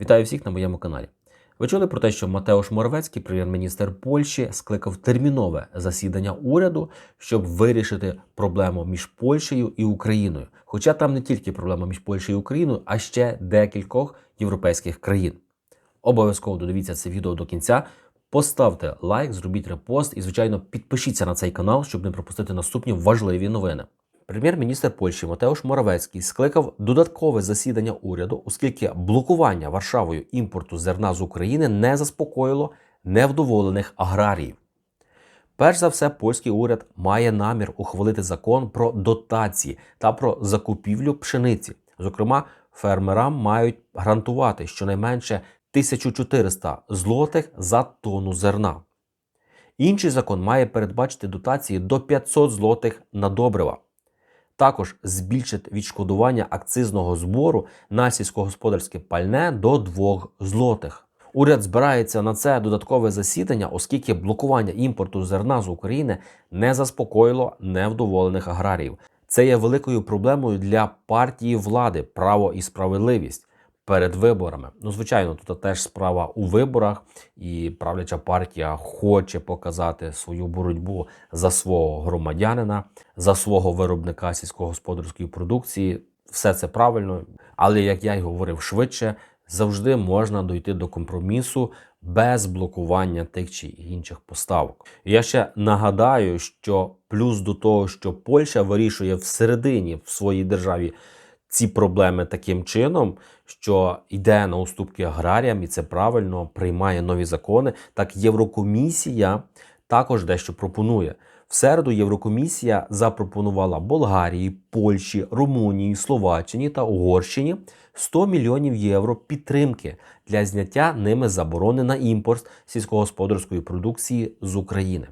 Вітаю всіх на моєму каналі. Ви чули про те, що Матеуш Моровецький, прем'єр-міністр Польщі, скликав термінове засідання уряду, щоб вирішити проблему між Польщею і Україною. Хоча там не тільки проблема між Польщею і Україною, а ще декількох європейських країн. Обов'язково додивіться це відео до кінця. Поставте лайк, зробіть репост і, звичайно, підпишіться на цей канал, щоб не пропустити наступні важливі новини. Прем'єр-міністр Польщі Матеуш Моравецький скликав додаткове засідання уряду, оскільки блокування Варшавою імпорту зерна з України не заспокоїло невдоволених аграріїв. Перш за все, польський уряд має намір ухвалити закон про дотації та про закупівлю пшениці. Зокрема, фермерам мають гарантувати щонайменше 1400 злотих за тонну зерна. Інший закон має передбачити дотації до 500 злотих на добрива. Також збільшить відшкодування акцизного збору на сільськогосподарське пальне до 2 злотих. Уряд збирається на це додаткове засідання, оскільки блокування імпорту зерна з України не заспокоїло невдоволених аграріїв. Це є великою проблемою для партії влади право і справедливість перед виборами. Ну, звичайно, тут теж справа у виборах, і правляча партія хоче показати свою боротьбу за свого громадянина, за свого виробника сільськогосподарської продукції. Все це правильно, але як я й говорив швидше, завжди можна дойти до компромісу без блокування тих чи інших поставок. Я ще нагадаю, що плюс до того, що Польща вирішує всередині в своїй державі ці проблеми таким чином, що йде на уступки аграріям, і це правильно приймає нові закони. Так Єврокомісія також дещо пропонує. В середу Єврокомісія запропонувала Болгарії, Польщі, Румунії, Словаччині та Угорщині 100 мільйонів євро підтримки для зняття ними заборони на імпорт сільськогосподарської продукції з України.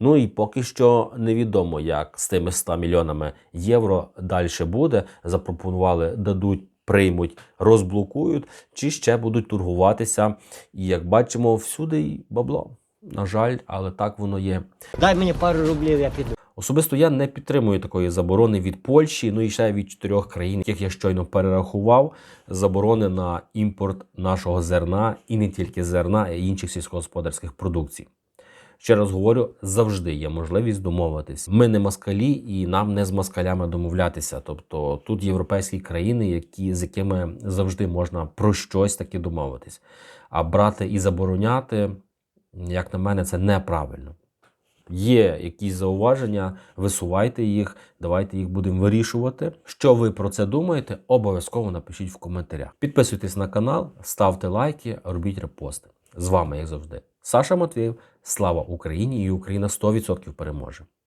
Ну і поки що невідомо, як з тими 100 мільйонами євро далі буде. Запропонували, дадуть, приймуть, розблокують, чи ще будуть торгуватися. І як бачимо, всюди й бабло. На жаль, але так воно є. Дай мені пару рублів, я піду. Особисто я не підтримую такої заборони від Польщі, ну і ще від чотирьох країн, яких я щойно перерахував. Заборони на імпорт нашого зерна і не тільки зерна, а й інших сільськогосподарських продукцій. Ще раз говорю, завжди є можливість домовитись. Ми не москалі, і нам не з москалями домовлятися. Тобто тут європейські країни, які з якими завжди можна про щось таки домовитись. А брати і забороняти, як на мене, це неправильно. Є якісь зауваження, висувайте їх, давайте їх будемо вирішувати. Що ви про це думаєте? Обов'язково напишіть в коментарях. Підписуйтесь на канал, ставте лайки, робіть репости. З вами, як завжди, Саша Матвєєв. Слава Україні і Україна 100% переможе.